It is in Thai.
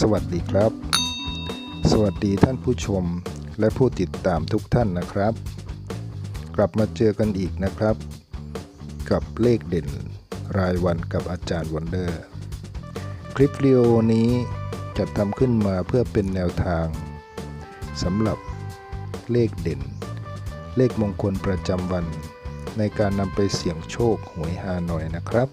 สวัสดีครับ สวัสดีท่านผู้ชมและผู้ติดตามทุกท่านนะครับ กลับมาเจอกันอีกนะครับ กับเลขเด่นรายวันกับอาจารย์วันเดอร์ คลิปวิดีโอนี้จัดทำขึ้นมาเพื่อเป็นแนวทางสำหรับเลขเด่น เลขมงคลประจำวัน ในการนำไปเสี่ยงโชคหวยฮานอยนะครับ